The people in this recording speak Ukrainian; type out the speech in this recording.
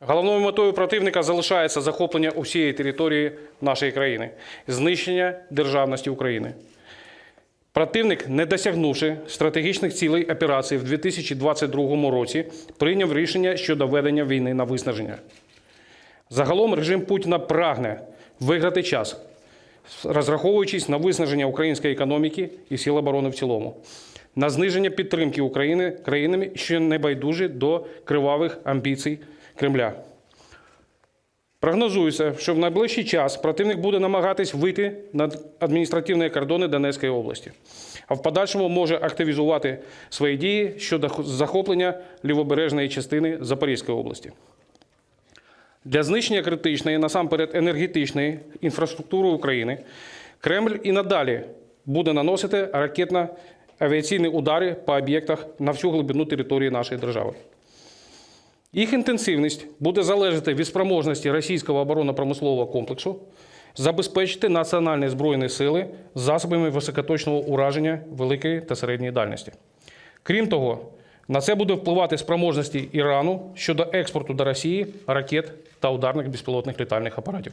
Головною метою противника залишається захоплення усієї території нашої країни, знищення державності України. Противник, не досягнувши стратегічних цілей операції в 2022 році, прийняв рішення щодо ведення війни на виснаження. Загалом режим Путіна прагне виграти час, розраховуючись на виснаження української економіки і сил оборони в цілому, на зниження підтримки України країнами, що не байдужі до кривавих амбіцій Кремля. Прогнозується, що в найближчий час противник буде намагатись вийти на адміністративні кордони Донецької області, а в подальшому може активізувати свої дії щодо захоплення лівобережної частини Запорізької області. Для знищення критичної, насамперед енергетичної інфраструктури України Кремль і надалі буде наносити ракетно-авіаційні удари по об'єктах на всю глибину території нашої держави. Їх інтенсивність буде залежати від спроможності російського оборонно-промислового комплексу забезпечити національні збройні сили засобами високоточного ураження великої та середньої дальності. Крім того, на це буде впливати спроможності Ірану щодо експорту до Росії ракет та ударних безпілотних літальних апаратів.